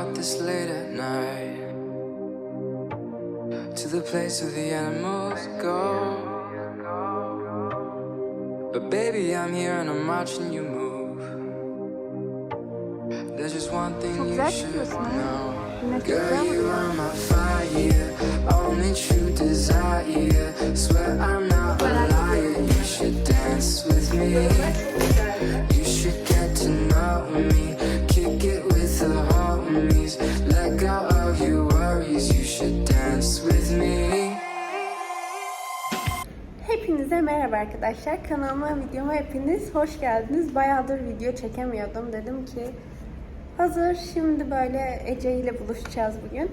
out this late at night to the place where the animals go. But baby, I'm here and I'm watching you move. There's just one thing you should know. Girl, you are my fire, only true desire. Swear I'm not a liar. You should dance with me. You should get to know me. Hepinize merhaba arkadaşlar. Kanalıma, videoma hepiniz hoş geldiniz. Bayağıdır video çekemiyordum. Dedim ki hazır şimdi böyle Ece ile buluşacağız bugün.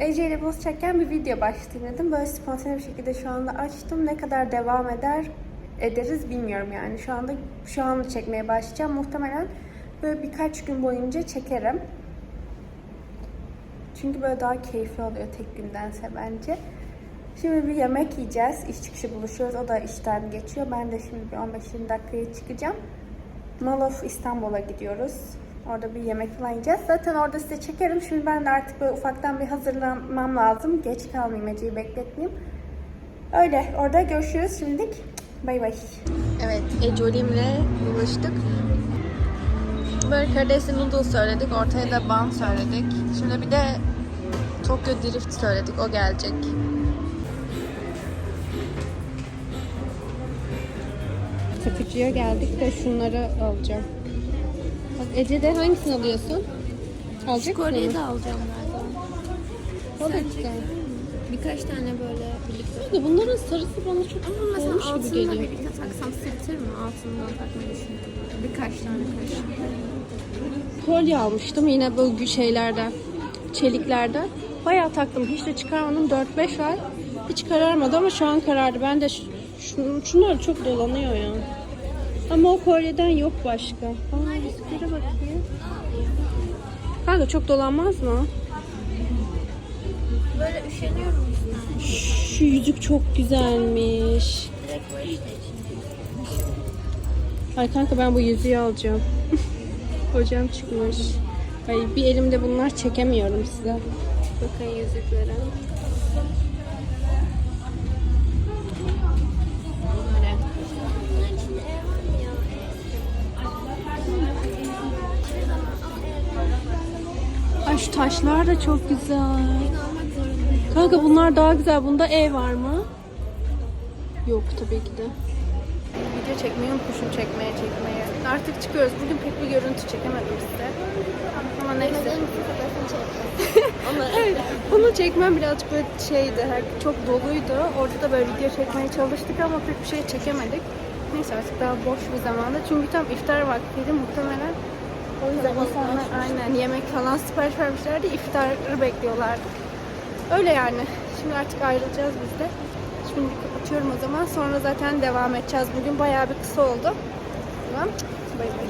Ece ile buluşacakken bir video başlayayım dedim. Böyle spontane bir şekilde şu anda açtım. Ne kadar devam eder ederiz bilmiyorum yani. Şu anda şu an çekmeye başlayacağım. Muhtemelen böyle birkaç gün boyunca çekerim. Çünkü böyle daha keyifli oluyor tek gündense bence. Şimdi bir yemek yiyeceğiz. İş çıkışı buluşuyoruz. O da işten geçiyor. Ben de şimdi bir 15-20 dakikaya çıkacağım. Mall of İstanbul'a gidiyoruz. Orada bir yemek falan yiyeceğiz. Zaten orada size çekerim. Şimdi ben de artık böyle ufaktan bir hazırlanmam lazım. Geç kalmayayım Ece'yi bekletmeyeyim. Öyle. Orada görüşürüz şimdilik. Bay bay. Evet. Ecolim'le buluştuk. Böyle karidesli noodle söyledik. Ortaya da bun söyledik. Şimdi bir de Tokyo Drift söyledik. O gelecek. Takıcıya geldik de şunları alacağım. Bak Ece de hangisini alıyorsun? Alacak? Kore'yi de alacağım galiba. O da güzel. Birkaç tane böyle birlikte. Kanka bunların sarısı bana çok Ama mesela olmuş gibi geliyor. birlikte taksam sırtır mı? Altından takmayı düşünüyorum. Birkaç tane kaş. Kolye almıştım yine gü- şeylerden, çeliklerden. Bayağı taktım. Hiç de çıkarmadım. 4-5 ay. Hiç kararmadı ama şu an karardı. Ben de şunlar çok dolanıyor ya. Ama o kolyeden yok başka. Aa, bakayım. Kanka çok dolanmaz mı? Böyle üşeniyorum. Şu yüzük çok güzelmiş. Ay kanka ben bu yüzüğü alacağım. Hocam çıkmış. Ay bir elimde bunlar çekemiyorum size. Bakın yüzüklere. Şu taşlar da çok güzel. Kanka bunlar daha güzel. Bunda E var mı? Yok tabii ki de. Video çekmeyi unutmuşum çekmeye çekmeye. Artık çıkıyoruz. Bugün pek bir görüntü çekemedim size. Ama neyse. Evet, bunu çekmem birazcık böyle şeydi, çok doluydu. Orada da böyle video çekmeye çalıştık ama pek bir şey çekemedik. Neyse artık daha boş bir zamanda. Çünkü tam iftar vaktiydi muhtemelen. O yüzden insanlar aynen yemek falan sipariş vermişlerdi. İftarı bekliyorlardı. Öyle yani. Şimdi artık ayrılacağız biz de. Şimdi kapatıyorum o zaman. Sonra zaten devam edeceğiz. Bugün bayağı bir kısa oldu. Tamam. Bay bay.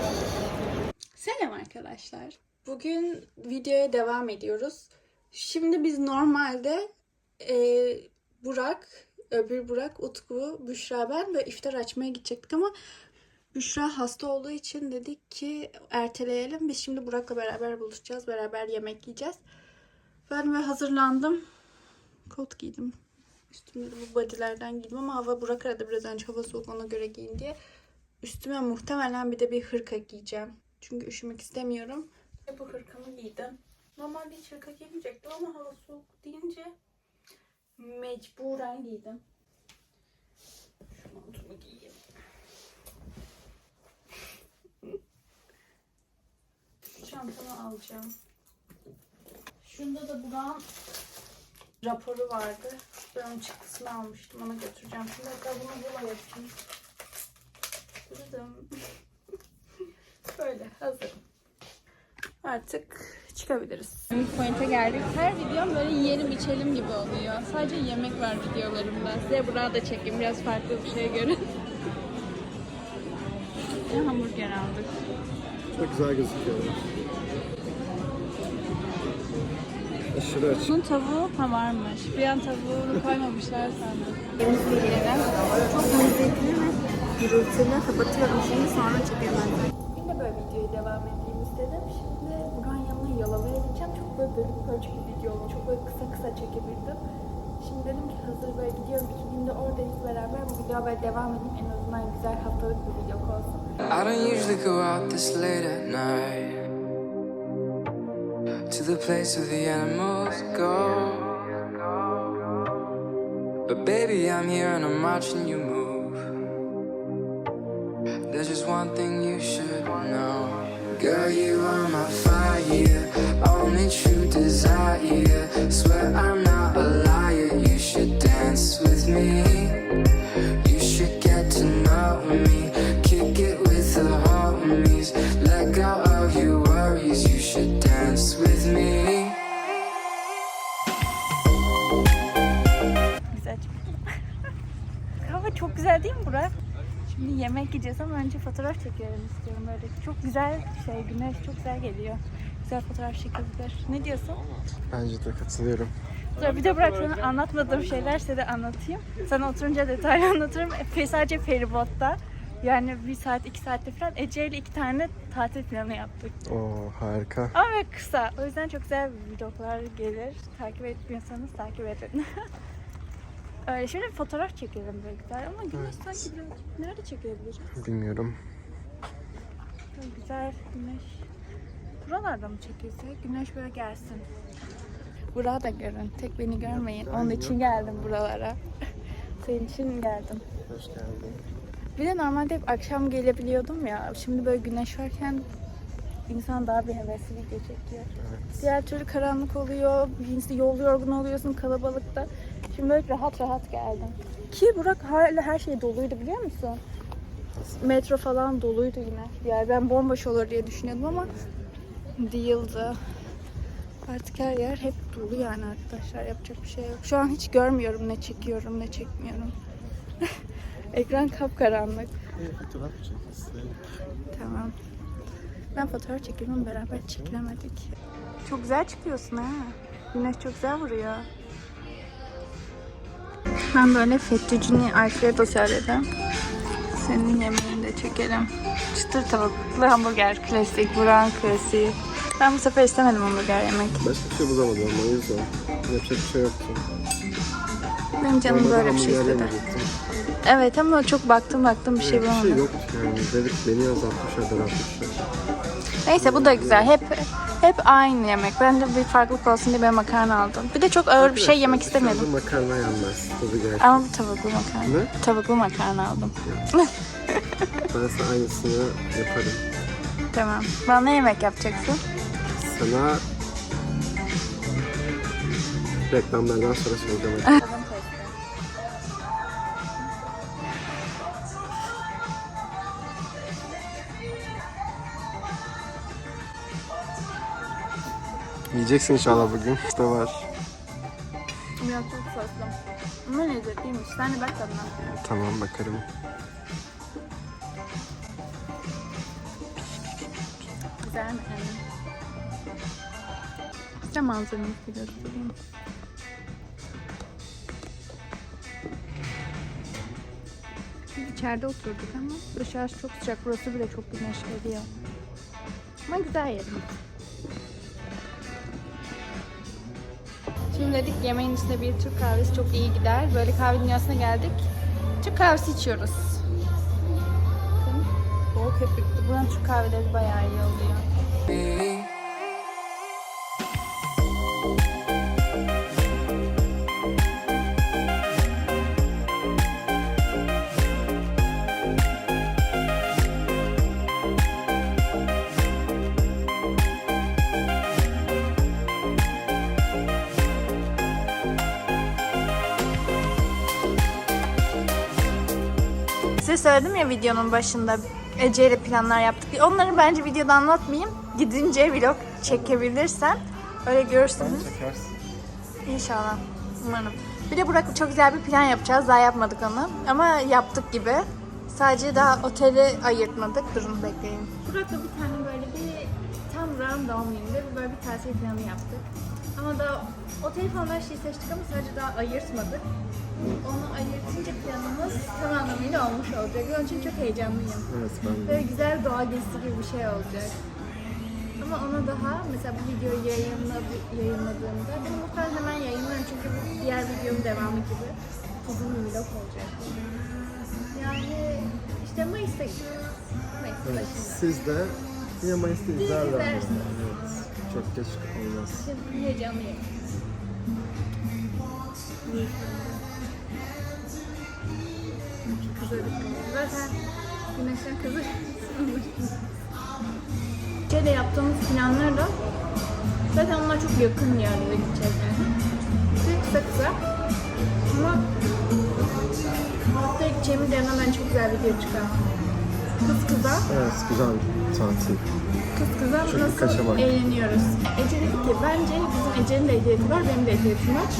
Selam arkadaşlar. Bugün videoya devam ediyoruz. Şimdi biz normalde e, Burak, öbür Burak, Utku, Büşra ben ve iftar açmaya gidecektik ama Büşra hasta olduğu için dedik ki erteleyelim. Biz şimdi Burak'la beraber buluşacağız. Beraber yemek yiyeceğiz. Ben ve hazırlandım. Kot giydim. Üstümde de bu bodylerden giydim ama hava Burak aradı biraz önce hava soğuk ona göre giyin diye. Üstüme muhtemelen bir de bir hırka giyeceğim. Çünkü üşümek istemiyorum. Bu hırkamı giydim. Normalde hiç hırka giymeyecektim ama hava soğuk deyince mecburen giydim. Şu montumu giyeyim. Şu çantamı alacağım. Şunda da Burak'ın raporu vardı. Ben onun çıktısını almıştım. Ona götüreceğim. Şimdi hatta bunu bula yapayım. Dırıdım. Böyle hazırım. Artık çıkabiliriz. Yemek point'e geldik. Her videom böyle yiyelim içelim gibi oluyor. Sadece yemek var videolarımda. Size burada da çekeyim biraz farklı bir şey görün. Ve hamburger aldık. Çok güzel gözüküyor. Aşırı açık. Bunun tavuğu ha varmış. Bir an tavuğunu koymamışlar sandım. Çok lezzetli ve gürültülü. Kapatıyorum şimdi sonra çekelim. Yine böyle videoyu devam edeyim istedim. Şimdi Burak'ın yanına Yalova'ya çok böyle bölük bölük bir video oldu. Çok böyle kısa kısa çekebildim. Şimdi dedim ki hazır böyle gidiyorum iki günde oradayız beraber. Bu video böyle devam edeyim. En azından güzel haftalık bir video olsun. I don't usually go out this late at night to the place where the animals go. But baby, I'm here and I'm watching you move. There's just one thing you should know. Girl, you are my fire, only true desire. Swear I'm Yiyeceğiz ama önce fotoğraf çekelim istiyorum böyle. Çok güzel şey, güneş çok güzel geliyor. Güzel fotoğraf çekilebilir. Ne diyorsun? Bence de katılıyorum. Dur bir de bırak sana anlatmadığım şeyler size de anlatayım. Sana oturunca detaylı anlatırım. E, sadece feribotta. Yani bir saat, iki saatte falan Ece ile iki tane tatil planı yaptık. Oo harika. Ama kısa. O yüzden çok güzel vloglar gelir. Takip etmiyorsanız takip edin. Öyle şimdi fotoğraf çekelim güzel ama güneş sanki biraz... Nerede çekebiliriz? Bilmiyorum. Böyle güzel güneş. Buralarda mı çekilse? Güneş böyle gelsin. Burağı da görün. Tek beni görmeyin. Onun için geldim buralara. Senin için geldim. Hoş geldin. Bir de normalde hep akşam gelebiliyordum ya. Şimdi böyle güneş varken insan daha bir hevesli video çekiyor. Diğer türlü karanlık oluyor, yol yorgun oluyorsun kalabalıkta. Şimdi böyle rahat rahat geldim. Ki Burak hala her şey doluydu biliyor musun? Metro falan doluydu yine. Yani ben bomboş olur diye düşünüyordum ama değildi. Artık her yer hep dolu yani arkadaşlar yapacak bir şey yok. Şu an hiç görmüyorum ne çekiyorum ne çekmiyorum. Ekran kapkaranlık. Fotoğraf çekilsin. Tamam. Ben fotoğraf çekelim beraber çekilemedik. Çok güzel çıkıyorsun ha. Güneş çok güzel vuruyor. Ben böyle fettuccine alfredo söyledim. Senin yemeğini de çekelim. Çıtır tavuklu hamburger klasik, buran klasiği. Ben bu sefer istemedim hamburger yemek. Başka bir şey bulamadım ama o yüzden. Yapacak bir şey yoktu. Benim canım Normalde böyle bir şey hamburger istedi. yemeyecektim. Evet ama çok baktım baktım bir şey Bir şey bulamadım. yoktu yani. Dedik beni azaltmışlar, daraltmışlar. Neyse bu da güzel. Hep hep aynı yemek. Ben de bir farklılık olsun diye ben makarna aldım. Bir de çok ağır bir şey yemek. Dışarıda makarna yenmez. Tadı gerçek. Ama tavuklu makarna. Ne? Tavuklu makarna aldım. Ben sana aynısını yaparım. Tamam. Bana ne yemek yapacaksın? Sana reklamlardan sonra söyleyeceğim. Yiyeceksin inşallah bugün. İşte var. Biraz çok soslu. Ama lezzetliymiş. Sen de bak tadına. Tamam bakarım. Güzel mi? Size malzemesi göstereyim. Biz içeride oturduk ama dışarısı çok sıcak. Burası bile çok güneş geliyor. Ama güzel yerim. Şimdi dedik yemeğin üstüne bir Türk kahvesi çok iyi gider. Böyle kahve dünyasına geldik. Türk kahvesi içiyoruz. Bakın, Bol köpüklü. Buranın Türk kahveleri bayağı iyi oluyor. Söyledim ya videonun başında Ece ile planlar yaptık. diye. Onları bence videoda anlatmayayım. Gidince vlog çekebilirsem öyle görürsünüz. Çekersin. İnşallah. Umarım. Bir de Burak çok güzel bir plan yapacağız. Daha yapmadık onu. Ama yaptık gibi. Sadece daha oteli ayırtmadık. Durun bekleyin. Burak'la bir tane böyle bir tam random günde böyle bir tatil planı yaptık. Ama daha oteli falan her şeyi seçtik ama sadece daha ayırtmadık. Onu ayırtınca planımız tam anlamıyla olmuş olacak. Onun için çok heyecanlıyım. Evet ben de. Böyle güzel doğa gezisi gibi bir şey olacak. Ama ona daha mesela bu videoyu yayınla, yayınladığımda bunu muhtemelen hemen yayınlarım çünkü bu diğer videonun devamı gibi uzun bir vlog olacak. Yani işte Mayıs'ta. Mayıs'ta Evet, şimdi. siz de yine Mayıs'ta izlerler. Evet. Çok geç olmaz. Şimdi heyecanlıyım. Kızarık. Zaten güneşten kızarık. Şeyde yaptığımız planlar da zaten onlar çok yakın yerlere gideceğiz yani. Bir kısa kısa. Ama haftaya gideceğimiz yerden ben çok güzel bir video çıkar. Kız kıza Evet, güzel bir tatil. Kız kıza Çünkü nasıl kaçamak. eğleniyoruz. Ece dedi ki bence bizim Ece'nin de ehliyeti var, benim de ehliyetim var.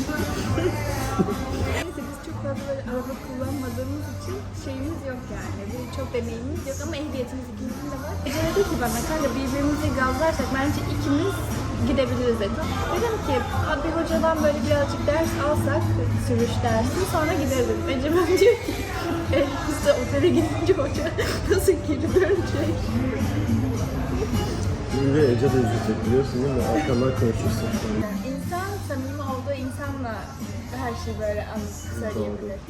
Neyse biz çok fazla böyle araba kullanmadığımız için şeyimiz yok yani. Bir çok deneyimimiz yok ama ehliyetimiz ikimizin de var. Ece dedi ki bana kanka birbirimizi gazlarsak bence ikimiz gidebiliriz dedi. Dedim ki "Abi bir hocadan böyle birazcık ders alsak sürüş dersi sonra gideriz dedim. Ece ben diyor ki e, işte otele gidince hoca nasıl geri dönecek? Şimdi Ece de izleyecek biliyorsun değil mi? Arkamdan konuşursun şu an. İnsan samimi olduğu insanla her şeyi böyle anlatıp söyleyebilir.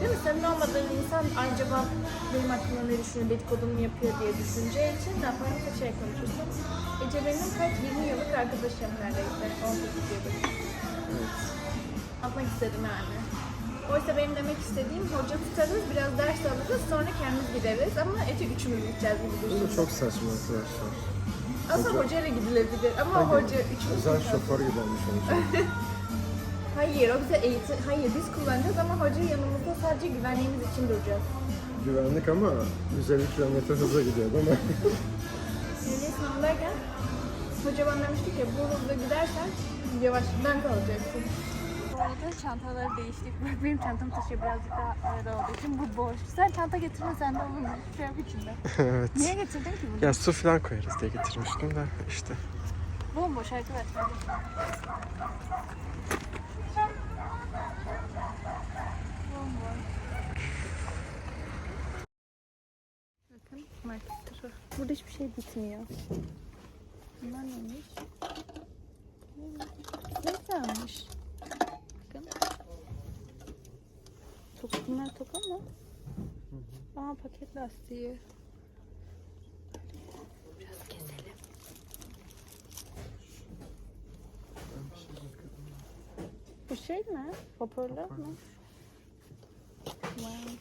Değil mi? Samimi olmadığın insan acaba benim hakkımda ne düşünüyor, dedikodu mu yapıyor diye düşüneceği için daha farklı şey konuşursun. Ece benim kaç 20 yıllık arkadaşım neredeyse. 18 yıllık. Atmak istedim yani. Oysa benim demek istediğim hoca tutarız, biraz ders alırız, sonra kendimiz gideriz ama Ece üçümüz gideceğiz gibi Bu da düşünüyorum. çok saçma arkadaşlar. Aslında Hoca- hocayla gidilebilir ama hoca üçümüz Özel gideceğiz. şoför gibi olmuş olacak. Hayır, o bize eğitim... Hayır, biz kullanacağız ama hoca yanımızda sadece güvenliğimiz için duracağız. Güvenlik ama 150 kilometre hızla gidiyor değil mi? Milli sınavdayken hoca bana demişti ki bu hızla gidersen yavaşlıktan kalacaksın. Arada çantaları değiştik. Benim çantam taşıyor birazcık daha arada olduğu için bu boş. Sen çanta getirmesen de olur mu? Şey yok içinde. evet. Niye getirdin ki bunu? Ya su falan koyarız diye getirmiştim de işte. Bomboş arkadaşlar. Bakın market. Burada hiçbir şey bitmiyor. Bunlar neymiş? Ne güzelmiş. Bakın. Tok, bunlar tok ama. Aa paket lastiği. Biraz keselim. Bu şey mi? Hoparlör mü? Vay.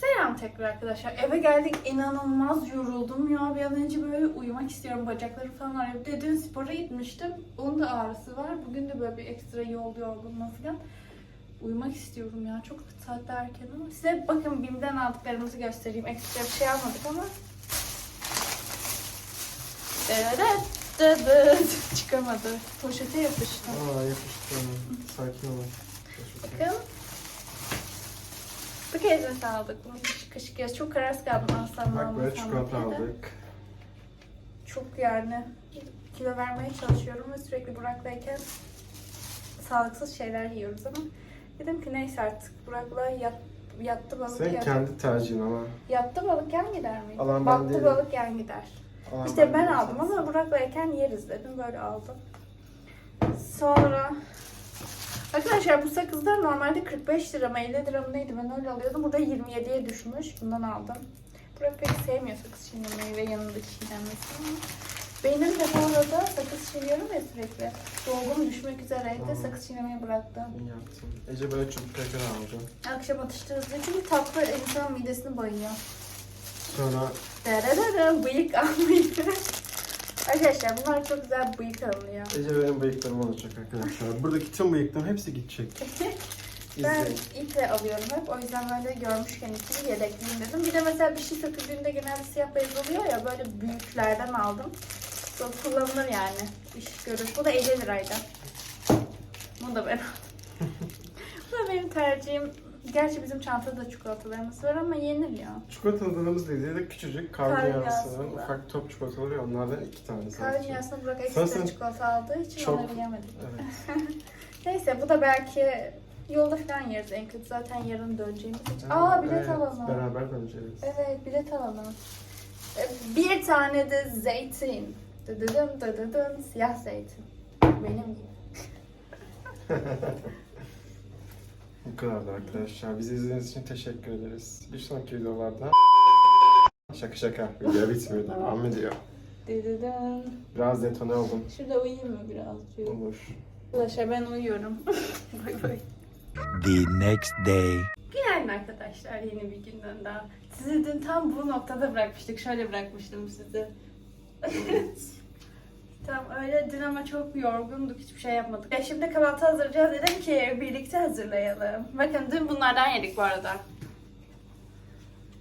Selam tekrar arkadaşlar. Eve geldik. inanılmaz yoruldum ya. Bir an önce böyle uyumak istiyorum. Bacaklarım falan ağrıyor. Bir de dün spora gitmiştim. Onun da ağrısı var. Bugün de böyle bir ekstra yol yorgunluğu falan. Uyumak istiyorum ya. Çok saatte erken ama. Size bakın BİM'den aldıklarımızı göstereyim. Ekstra bir şey almadık ama. Çıkamadı. Poşete yapıştı. Aa yapıştı. Sakin olun. Bakın. Bu kez de aldık. Kaşık kaşık yaz. Çok kararsız kaldım aslan Bak böyle çikolata aldık. Çok yani kilo vermeye çalışıyorum ve sürekli Burak'layken sağlıksız şeyler yiyoruz ama dedim ki neyse artık Burak'la yat, yattı balık Senin yer. kendi tercihin ama. Yattı balık yan gider mi? Alan ben Battı değilim. balık yan gider. Aman İşte ben de- aldım ama Burak'layken yeriz dedim. Böyle aldım. Sonra Arkadaşlar bu sakızlar normalde 45 lira mı 50 lira mı neydi ben öyle alıyordum. Burada 27'ye düşmüş. Bundan aldım. Burak pek sevmiyor sakız çiğnemeyi ve yanında çiğnenmesini benim de bu arada sakız çiğniyorum ya sürekli. Dolgum düşmek üzereydi. Aa. Sakız çiğnemeyi bıraktım. İyi yaptın. Ece böyle çubuk kraker aldı. Akşam atıştırırız diye. Çünkü tatlı insanın midesini bayıyor. Sonra Dararara bıyık almayı. Arkadaşlar bunlar çok güzel bıyık alınıyor. Ece benim bıyıklarım olacak arkadaşlar. Buradaki tüm bıyıklarım hepsi gidecek. Ben İzleyin. iple alıyorum hep. O yüzden böyle görmüşken ipini yedekleyeyim dedim. Bir de mesela bir şey söküldüğünde genelde siyah beyaz oluyor ya böyle büyüklerden aldım. Bu kullanılır yani. İş görür. Bu da 50 liraydı. Bunu da ben aldım. Bu da benim tercihim. Gerçi bizim çantada da çikolatalarımız var ama yenir ya. Çikolatalarımız değil de küçücük kar Kar dünyası. dünyası. Ufak top çikolatalar ya onlardan iki tane Kahve sadece. dünyasında Burak ekstra çikolata aldığı için çok- onları yemedim. Evet. Neyse bu da belki yolda falan yeriz en kötü. Zaten yarın döneceğimiz için. Aa bilet Evet, alalım. Beraber döneceğiz. Evet bilet alalım. Bir tane de zeytin. Dıdıdım dıdıdım siyah zeytin. Benim gibi. Bu kadardı arkadaşlar. Bizi izlediğiniz için teşekkür ederiz. Bir sonraki videolarda şaka şaka. Video bitmiyor. Devam ediyor. Dıdıdım. Biraz detone oldum. Şurada uyuyayım mı birazcık? Olur. Arkadaşlar ben uyuyorum. bay bay. the next day. Günaydın arkadaşlar yeni bir günden daha. Sizi dün tam bu noktada bırakmıştık. Şöyle bırakmıştım sizi. tam öyle dün ama çok yorgunduk. Hiçbir şey yapmadık. Ya şimdi kahvaltı hazırlayacağız. Dedim ki birlikte hazırlayalım. Bakın dün bunlardan yedik bu arada.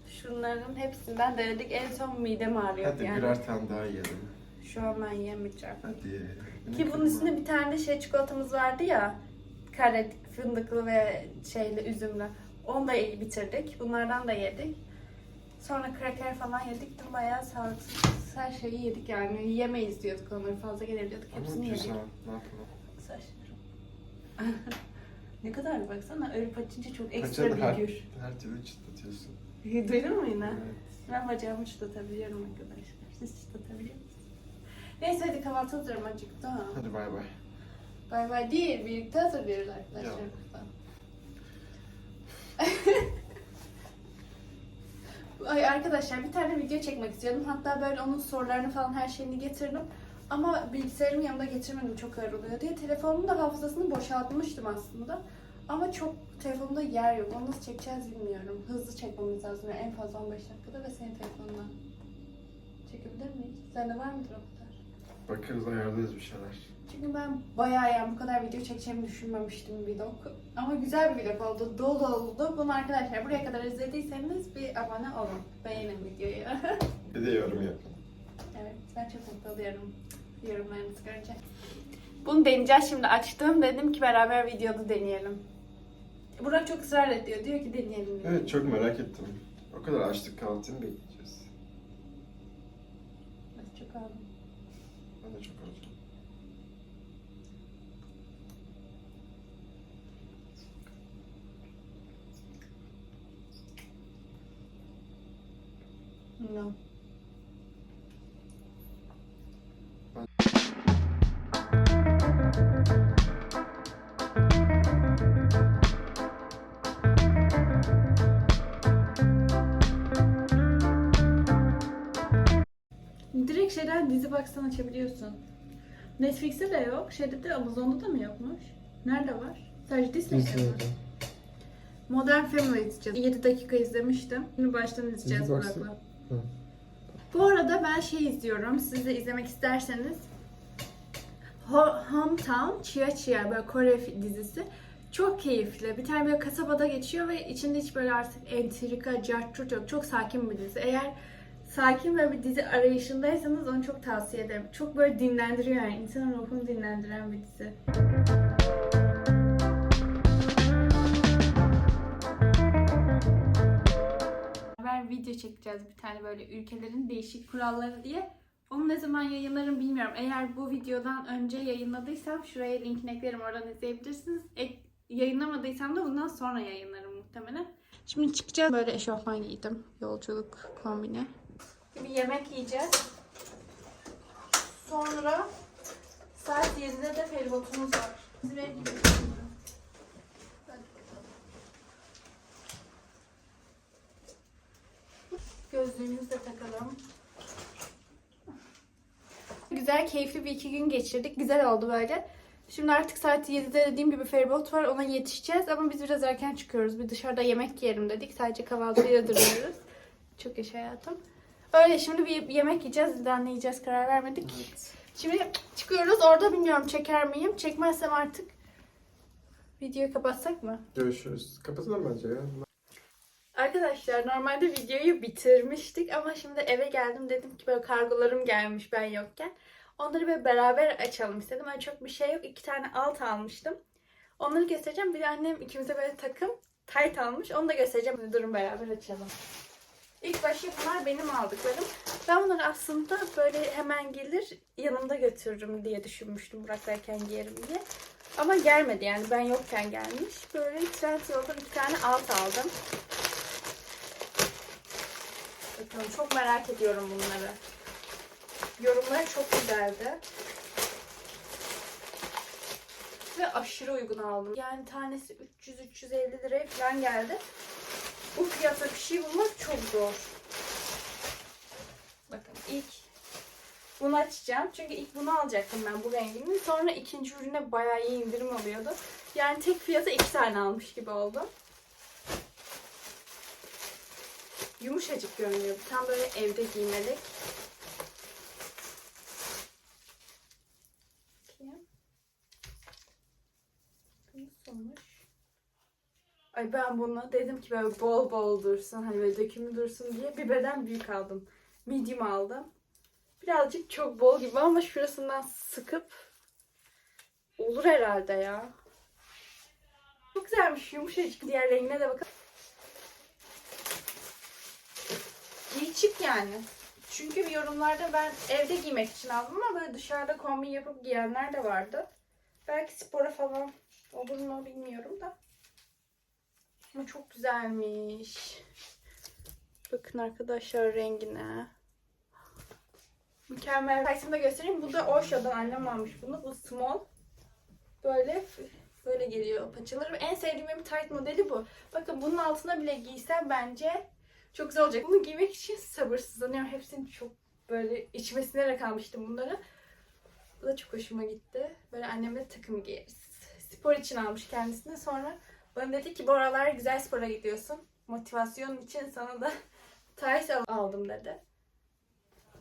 Şunların hepsinden denedik. En son midem ağrıyor Hadi yani. birer tane daha yiyelim. Şu an ben yemeyeceğim. Hadi. Ki bunun üstünde bir tane de şey çikolatamız vardı ya. Kare fındıklı ve şeyli üzümlü. Onu da bitirdik. Bunlardan da yedik. Sonra kraker falan yedik. Dün bayağı sağlıksız her şeyi yedik yani. Yiyemeyiz diyorduk onları fazla gelir diyorduk. Ama Hepsini yedik. güzel. Ne yapalım? Saçlarım. ne kadar baksana örüp açınca çok ekstra Kaçadı her, bir gür. her türlü çıtlatıyorsun. Duydun mu yine? Evet. Ben bacağımı çıtlatabiliyorum arkadaşlar. Siz çıtlatabiliyor musunuz? Neyse hadi kahvaltı hazırım acıktım. Hadi bay bay. Bay bay değil, birlikte hazırlıyoruz arkadaşlar. Ay arkadaşlar bir tane video çekmek istiyordum. Hatta böyle onun sorularını falan her şeyini getirdim. Ama bilgisayarımı yanımda getirmedim çok ağır oluyor diye. Telefonumun da hafızasını boşaltmıştım aslında. Ama çok telefonumda yer yok. Onu nasıl çekeceğiz bilmiyorum. Hızlı çekmemiz lazım. Yani en fazla 15 dakikada ve senin telefonundan. Çekebilir miyiz? Sende var mıdır o? Bakarız ayarlarız bir şeyler. Çünkü ben bayağı yani bu kadar video çekeceğimi düşünmemiştim vlog. Ama güzel bir vlog oldu. Dolu oldu. Bunu arkadaşlar buraya kadar izlediyseniz bir abone olun. Beğenin videoyu. Bir de yorum yapın. evet ben çok mutlu oluyorum yorumlarınızı görünce. Bunu deneyeceğiz şimdi açtım. Dedim ki beraber videoda deneyelim. Burak çok ısrar ediyor. Diyor ki deneyelim. diyor. Evet çok merak ettim. O kadar açlık kahvaltını bekleyeceğiz. Çok aldım. Ben de çok alacağım. No. Direkt şeyden dizi baksan açabiliyorsun. Netflix'te de yok. Şeyde de Amazon'da da mı yokmuş? Nerede var? Sadece Disney'de var. Modern Family izleyeceğiz. 7 dakika izlemiştim. Şimdi baştan izleyeceğiz. Burak'la. Bu arada ben şey izliyorum. Siz de izlemek isterseniz. Ho- Hometown Chia Chia böyle Kore dizisi. Çok keyifli. Bir tane böyle kasabada geçiyor ve içinde hiç böyle artık entrika, cartçurt yok. Çok sakin bir dizi. Eğer sakin ve bir dizi arayışındaysanız onu çok tavsiye ederim. Çok böyle dinlendiriyor yani. İnsanın ruhunu dinlendiren bir dizi. Beraber video çekeceğiz bir tane böyle ülkelerin değişik kuralları diye. Onu ne zaman yayınlarım bilmiyorum. Eğer bu videodan önce yayınladıysam şuraya linkini eklerim oradan izleyebilirsiniz. Ek, yayınlamadıysam da bundan sonra yayınlarım muhtemelen. Şimdi çıkacağız. Böyle eşofman giydim. Yolculuk kombini. Bir yemek yiyeceğiz. Sonra saat 7'de de feribotumuz var. Bizim ev gibi düşünüyorum. Hadi bakalım. Gözlüğümüzü de takalım. Güzel, keyifli bir iki gün geçirdik. Güzel oldu böyle. Şimdi artık saat 7'de dediğim gibi feribot var. Ona yetişeceğiz ama biz biraz erken çıkıyoruz. Bir dışarıda yemek yiyelim dedik. Sadece kahvaltıya duruyoruz. Çok yaşa hayatım. Öyle şimdi bir yemek yiyeceğiz. Daha ne yiyeceğiz karar vermedik. Şimdi çıkıyoruz. Orada bilmiyorum çeker miyim? Çekmezsem artık videoyu kapatsak mı? Görüşürüz. Kapatalım bence ya. Arkadaşlar normalde videoyu bitirmiştik ama şimdi eve geldim dedim ki böyle kargolarım gelmiş ben yokken. Onları böyle beraber açalım istedim. Öyle çok bir şey yok. İki tane alt almıştım. Onları göstereceğim. Bir de annem ikimize böyle takım tight almış. Onu da göstereceğim. Durun beraber açalım. İlk başta bunlar benim aldıklarım. Ben bunları aslında böyle hemen gelir yanımda götürürüm diye düşünmüştüm Burak'tayken giyerim diye. Ama gelmedi yani ben yokken gelmiş. Böyle Trendyol'dan iki tane alt aldım. Bakalım. Çok merak ediyorum bunları. Yorumları çok güzeldi. Ve aşırı uygun aldım. Yani tanesi 300-350 liraya falan geldi. Bu fiyata bir şey bulmak çok zor. Bakın ilk bunu açacağım. Çünkü ilk bunu alacaktım ben bu rengini. Sonra ikinci ürüne bayağı iyi indirim oluyordu. Yani tek fiyata iki tane almış gibi oldum. Yumuşacık görünüyor. Tam böyle evde giymelik. Ay ben bunu dedim ki böyle bol bol dursun. Hani böyle dökümü dursun diye bir beden büyük aldım. Medium aldım. Birazcık çok bol gibi ama şurasından sıkıp olur herhalde ya. Çok güzelmiş yumuşacık. Diğer rengine de bakalım. Giyçik yani. Çünkü bir yorumlarda ben evde giymek için aldım ama böyle dışarıda kombin yapıp giyenler de vardı. Belki spora falan olur mu bilmiyorum da. Ama çok güzelmiş. Bakın arkadaşlar rengine. Mükemmel. Kaysını da göstereyim. Bu da Osho'dan annem almış bunu. Bu small. Böyle böyle geliyor paçaları. En sevdiğim benim tight modeli bu. Bakın bunun altına bile giysem bence çok güzel olacak. Bunu giymek için sabırsızlanıyorum. Hepsini çok böyle içime sinerek almıştım bunları. Bu da çok hoşuma gitti. Böyle annemle takım giyeriz. Spor için almış kendisine. Sonra bana dedi ki bu aralar güzel spora gidiyorsun. Motivasyon için sana da al- aldım dedi.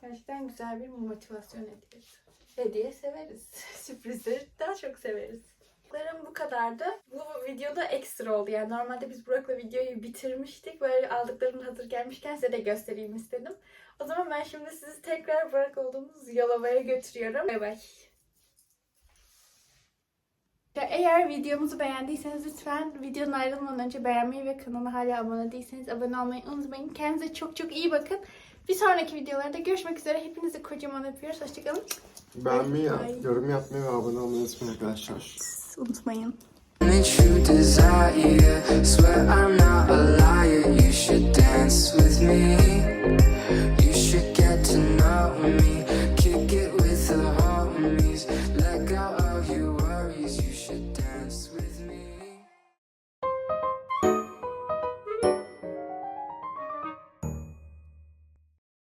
Gerçekten güzel bir motivasyon hediyesi. Hediye severiz. Sürprizleri daha çok severiz. Aldıklarım bu kadardı. Bu videoda ekstra oldu. Yani normalde biz Burak'la videoyu bitirmiştik. Böyle aldıklarım hazır gelmişken size de göstereyim istedim. O zaman ben şimdi sizi tekrar Burak olduğumuz Yalova'ya götürüyorum. Bay bay. Eğer videomuzu beğendiyseniz lütfen videonun ayrılmadan önce beğenmeyi ve kanala hala abone değilseniz abone olmayı unutmayın. Kendinize çok çok iyi bakın. Bir sonraki videolarda görüşmek üzere. Hepinizi kocaman öpüyoruz. Hoşçakalın. Beğenmeyi, yorum yapmayı ve abone olmayı unutmayın arkadaşlar. Unutmayın. Swear I'm not a liar. You should dance with me.